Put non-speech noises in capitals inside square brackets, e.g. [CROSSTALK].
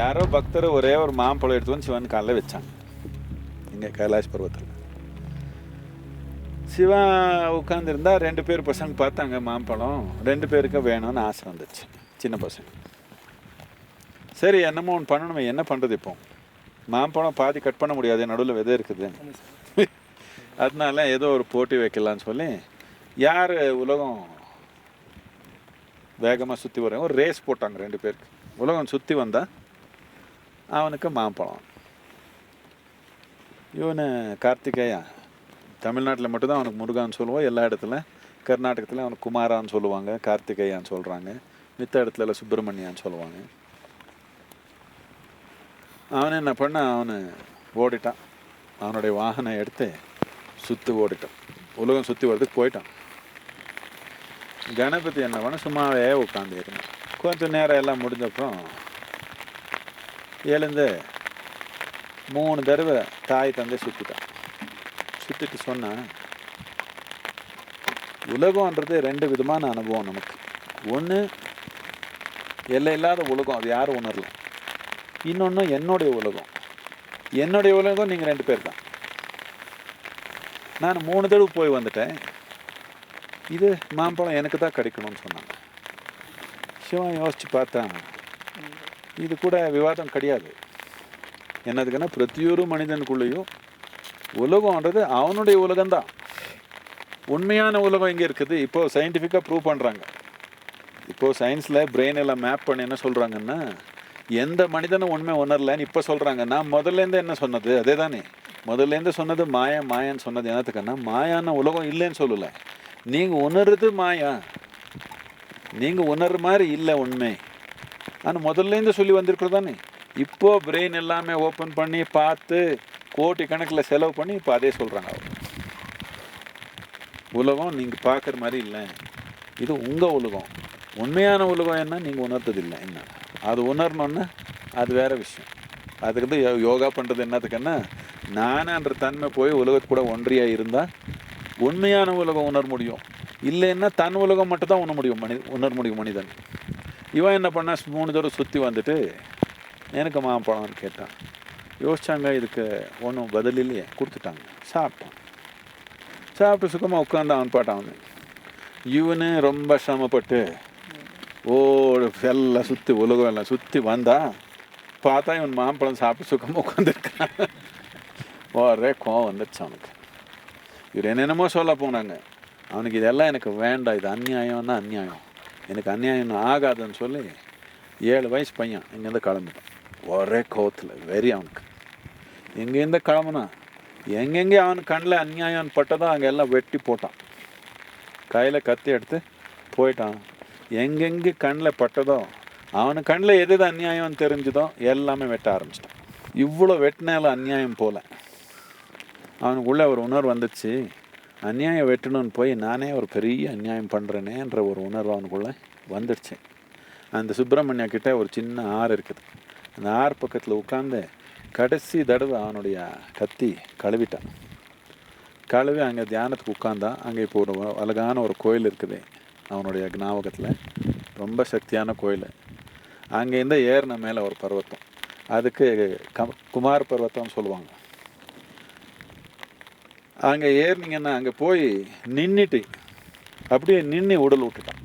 யாரோ பக்தர் ஒரே ஒரு மாம்பழம் எடுத்து வந்து சிவன் காலில் வச்சாங்க. இங்கே கைலாஷ் பர்வத்தில். சிவா உட்காந்துருந்தா ரெண்டு பேர் பசங்க பார்த்தாங்க மாம்பழம். ரெண்டு பேருக்கு வேணும்னு ஆசை வந்துச்சு. சின்ன பசங்க. சரி என்னமோ ஒன்று பண்ணணுமே என்ன பண்ணுறது இப்போ? மாம்பழம் பாதி கட் பண்ண முடியாது நடுவில் விதை இருக்குது. அதனால ஏதோ ஒரு போட்டி வைக்கலான்னு சொல்லி யார் உலகம் வேகமாக சுற்றி வரேன் ஒரு ரேஸ் போட்டாங்க ரெண்டு பேருக்கு. உலகம் சுற்றி வந்தால் அவனுக்கு மாம்பழம். இவனு கார்த்திகேயா தமிழ்நாட்டில் மட்டும்தான் அவனுக்கு முருகான்னு சொல்லுவோம். எல்லா இடத்துல கர்நாடகத்தில் அவனுக்கு குமாரான்னு சொல்லுவாங்க கார்த்திகேயான்னு சொல்கிறாங்க மித்த இடத்துல சுப்பிரமணியான்னு சொல்லுவாங்க. அவன் என்ன பண்ண அவனு ஓடிட்டான். அவனுடைய வாகனம் எடுத்து சுற்றி ஓடிட்டான். உலகம் சுற்றி வரதுக்கு போயிட்டான். கணபதி என்ன பண்ண சும்மாவே உட்காந்து இருந்தான். கொஞ்சம் நேரம் எல்லாம் முடிஞ்சப்புறம் எழுந்து மூணு தடவை தாய் தந்தை சுற்றிட்டான் சுற்றிட்டு சொன்னான் உலகம்ன்றது ரெண்டு விதமான அனுபவம் நமக்கு. ஒன்று எல்லை இல்லாத உலகம் அது யாரும் உணரல. இன்னொன்று என்னுடைய உலகம். என்னுடைய உலகம் நீங்கள் ரெண்டு பேர் தான். நான் மூணு தடவை போய் வந்துட்டேன். இது மாம்பழம் எனக்கு தான் கிடைக்கணும்னு சொன்னாங்க. சிவன் யோசித்து பார்த்தேன். இது கூட விவாதம் கிடையாது. என்னதுக்குன்னா பிரத்தியொரு மனிதனுக்குள்ளேயும் உலகம்ன்றது அவனுடைய உலகம்தான். உண்மையான உலகம் எங்கே இருக்குது? இப்போ சயின்டிஃபிக்காக ப்ரூவ் பண்ணுறாங்க இப்போது சயின்ஸில் பிரெயின் எல்லாம் மேப் பண்ணி என்ன சொல்கிறாங்கன்னா எந்த மனிதனும் உண்மை உணரலன்னு இப்போ சொல்கிறாங்க நான் முதல்லேருந்து என்ன சொன்னது? அதே தானே முதல்லேருந்து சொன்னது மாயா மாயான்னு சொன்னது என்னத்துக்குன்னா மாயான உலகம் இல்லைன்னு சொல்லலை. நீங்கள் உணர்றது மாயா. நீங்கள் உணர்ற மாதிரி இல்லை உண்மை. ஆனால் முதல்லேருந்து சொல்லி வந்திருக்கிறது தானே இப்போது பிரெயின் எல்லாமே ஓப்பன் பண்ணி பார்த்து கோடி கணக்கில் செலவு பண்ணி இப்போ அதே சொல்கிறாங்க உலகம் நீங்கள் பார்க்குற மாதிரி இல்லை. இது உங்கள் உலகம். உண்மையான உலகம் என்ன? நீங்கள் உணர்த்தது இல்லை என்ன? அது உணரணுன்னா அது வேற விஷயம். அதுக்கு வந்து யோ- யோகா பண்ணுறது என்னத்துக்குன்னா நானான்ற தன்மை போய் உலகத்து கூட ஒன்றியாக இருந்தால் உண்மையான உலகம் உணர முடியும். இல்லைன்னா தன் உலகம் மட்டும் தான் உணர முடியும் மனி உணர முடியும் மனிதன். இவன் என்ன பண்ணா மூணு தடவை சுற்றி வந்துட்டு எனக்கு மாம்பழம்னு கேட்டான். யோசிச்சாங்க இதுக்கு ஒன்றும் பதில் இல்லையே. கொடுத்துட்டாங்க. சாப்பிட்டான். சாப்பிட்டு சுகமாக உட்காந்து அவன் பாட்டான் அவனு. இவனு ரொம்ப சிரமப்பட்டு ஓ எல்லாம் சுற்றி உலகம் எல்லாம் சுற்றி வந்தா பார்த்தா இவன் மாம்பழம் சாப்பிட்டு சுகமாக உட்காந்துருக்கான் [LAUGHS] ஒரே கோவம் வந்துடுச்சு அவனுக்கு. இவர் என்னென்னமோ சொல்ல போனாங்க. அவனுக்கு இதெல்லாம் எனக்கு வேண்டாம். இது அந்நியாயம்னா அநியாயம். எனக்கு அநியாயம் ஆகாதுன்னு சொல்லி ஏழு வயசு பையன் இங்கேருந்து கிளம்பிட்டான் ஒரே கோத்தில் வெறி அவனுக்கு எங்கேருந்து கிளம்புனா எங்கெங்கே அவன் கண்ணில் அநியாயம் பட்டதோ அங்கே எல்லாம் வெட்டி போட்டான். கையில் கத்தி எடுத்து போயிட்டான். எங்கெங்கே கண்ணில் பட்டதோ அவனு கண்ணில் எது எது அநியாயம் தெரிஞ்சுதோ எல்லாமே வெட்ட ஆரம்பிச்சிட்டான். இவ்வளோ வெட்டினால அநியாயம் போல. அவனுக்குள்ளே ஒரு உணர்வு வந்துச்சு. அநியாயம் வெட்டணும்னு போய் நானே ஒரு பெரிய அநியாயம் பண்ணுறேனேன்ற ஒரு உணர்வு அவனுக்குள்ளே வந்துடுச்சு. அந்த சுப்பிரமணியா கிட்டே ஒரு சின்ன ஆறு இருக்குது. அந்த ஆறு பக்கத்தில் உட்காந்து கடைசி தடவை அவனுடைய கத்தி கழுவிட்டான். கழுவி அங்கே தியானத்துக்கு உட்காந்தான் அங்கே இப்போ ஒரு அழகான ஒரு கோயில் இருக்குது அவனுடைய ஞாபகத்தில். ரொம்ப சக்தியான கோயில். அங்கேருந்து ஏறின மேலே ஒரு பர்வத்தம். அதுக்கு கம் குமார் பர்வத்தம்னு சொல்லுவாங்க. அங்கே ஏறினீங்கன்னா அங்கே போய் நின்றுட்டு அப்படியே நின்று உடல் விட்டுட்டான்.